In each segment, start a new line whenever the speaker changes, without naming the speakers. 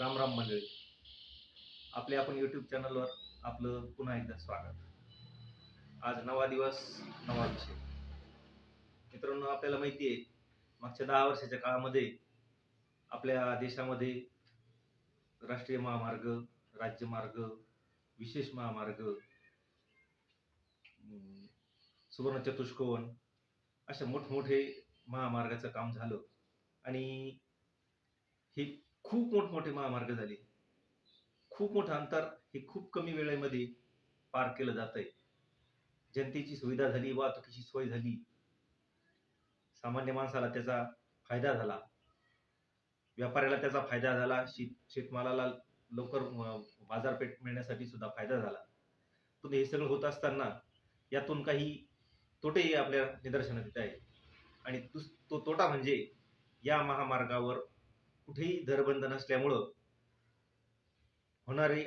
राम राम मंडळी. आपले आपण यूट्यूब चॅनलवर आपलं पुन्हा एकदा स्वागत. आज नवा दिवस नवा विषय. मित्रांनो आपल्याला माहिती आहे मागच्या दहा वर्षाच्या काळामध्ये आपल्या देशामध्ये राष्ट्रीय महामार्ग राज्यमार्ग विशेष महामार्ग सुवर्ण चतुष्कोन अशा मोठमोठे महामार्गाचं काम झालं. आणि हे खूप मोठमोठे महामार्ग झाले. खूप मोठं अंतर हे खूप कमी वेळेमध्ये पार केलं जात आहे जनतेची सुविधा झाली वाहतुकीची सोय झाली. सामान्य माणसाला त्याचा फायदा झाला. व्यापाऱ्याला त्याचा फायदा झाला. शेत शेतमालाला लवकर बाजारपेठ मिळण्यासाठी सुद्धा फायदा झाला. पण हे सगळं होत असताना यातून काही तोटेही आपल्या निदर्शनात येत आहे आणि तो तोटा म्हणजे या महामार्गावर कुठेही दरबंद नसल्यामुळं होणारी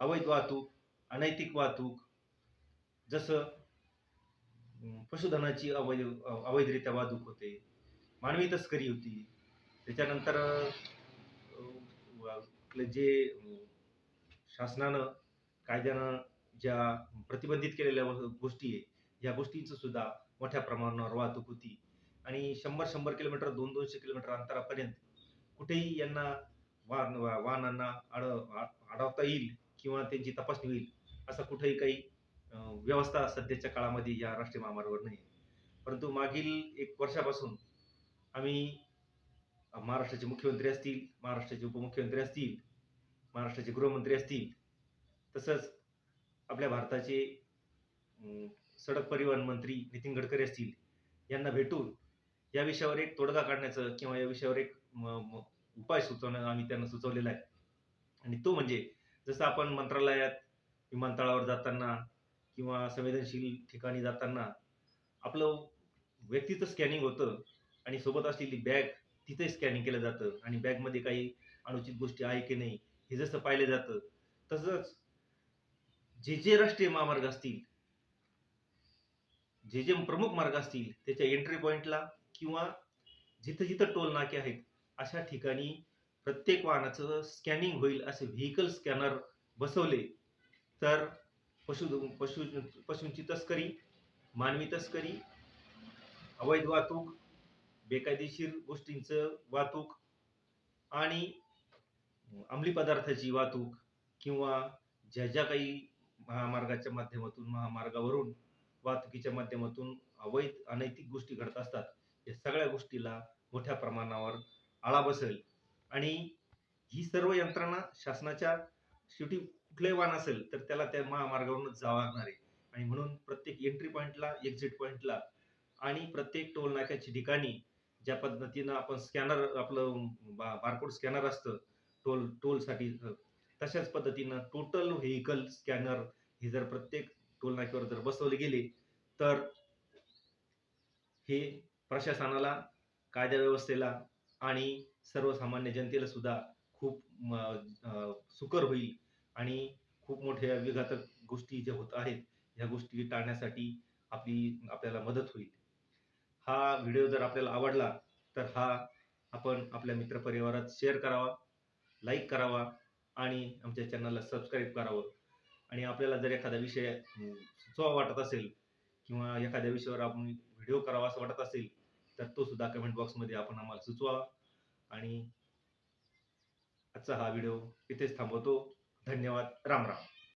अवैध वाहतूक अनैतिक वाहतूक जसं पशुधनाची अवैध अवैधरित्या वाहतूक होते मानवी तस्करी होती त्याच्यानंतर आपलं जे शासनानं कायद्यानं ज्या प्रतिबंधित केलेल्या गोष्टी आहे या गोष्टींचं सुद्धा मोठ्या प्रमाणावर वाहतूक होती. आणि शंभर शंभर किलोमीटर दोन दोनशे किलोमीटर अंतरापर्यंत कुठेही यांना वाहन वा- वाहनांना अड आ- अडवता येईल किंवा त्यांची तपासणी होईल असं कुठेही काही व्यवस्था सध्याच्या काळामध्ये या राष्ट्रीय महामार्गावर नाही परंतु मागील एक वर्षापासून आम्ही महाराष्ट्राचे मुख्यमंत्री असतील महाराष्ट्राचे उपमुख्यमंत्री असतील महाराष्ट्राचे गृहमंत्री असतील तसंच आपल्या भारताचे सडक परिवहन मंत्री नितीन गडकरी असतील यांना भेटून या विषयावर एक तोडगा काढण्याचं किंवा या विषयावर एक उपाय सुचवणं आम्ही त्यांना सुचवलेला आहे. आणि तो म्हणजे जसं आपण मंत्रालयात विमानतळावर जाताना किंवा संवेदनशील ठिकाणी जाताना आपलं व्यक्तीचं स्कॅनिंग होतं आणि सोबत असलेली बॅग तिथे स्कॅनिंग केलं जातं. आणि बॅगमध्ये काही अनुचित गोष्टी आहे की नाही हे जसं पाहिलं जातं तसंच जे जे राष्ट्रीय महामार्ग असतील जे जे प्रमुख मार्ग असतील त्याच्या एंट्री पॉईंटला किंवा जिथं जिथं टोल नाके आहेत अशा ठिकाणी प्रत्येक वाहनाचं स्कॅनिंग होईल असे व्हेकल स्कॅनर बसवले. तर पशु पशु पशूंची तस्करी मानवी तस्करी अवैध वाहतूक बेकायदेशीर गोष्टींचं वाहतूक आणि अंमली पदार्थाची वाहतूक किंवा ज्या ज्या काही महामार्गाच्या माध्यमातून महामार्गावरून वाहतुकीच्या माध्यमातून अवैध अनैतिक गोष्टी घडत असतात या सगळ्या गोष्टीला मोठ्या प्रमाणावर आळा बसेल. आणि ही सर्व यंत्रणा शासनाच्या शेवटी कुठलंही वाहन असेल तर त्याला त्या महामार्गावरूनच जावं लागणार आहे. आणि म्हणून प्रत्येक एंट्री पॉईंटला एक्झिट पॉईंटला आणि प्रत्येक टोल नाक्याच्या ठिकाणी ज्या पद्धतीनं आपण स्कॅनर आपलं बारकोड स्कॅनर असतं टोल टोलसाठी तशाच पद्धतीनं टोटल व्हेकल स्कॅनर हे जर प्रत्येक टोल नाक्यावर जर बसवले गेले तर हे प्रशासनाला कायदा व्यवस्थेला आणि सर्वसामान्य जनतेला सुद्धा खूप सुकर होईल आणि खूप मोठ्या विघातक गोष्टी ज्या होत आहेत ह्या गोष्टी टाळण्यासाठी आपली आपल्याला मदत होईल. हा व्हिडिओ जर आपल्याला आवडला तर हा आपण आपल्या मित्रपरिवारात शेअर करावा लाईक करावा आणि आमच्या चॅनलला सबस्क्राईब करावं. आणि आपल्याला जर एखादा विषय सुचवा वाटत असेल किंवा एखाद्या विषयावर आपण व्हिडिओ करावा असं वाटत असेल तर तो सुद्धा कमेंट बॉक्समध्ये आपण आम्हाला सुचवा. आणि आजचा हा व्हिडिओ इथेच थांबवतो. धन्यवाद. राम राम.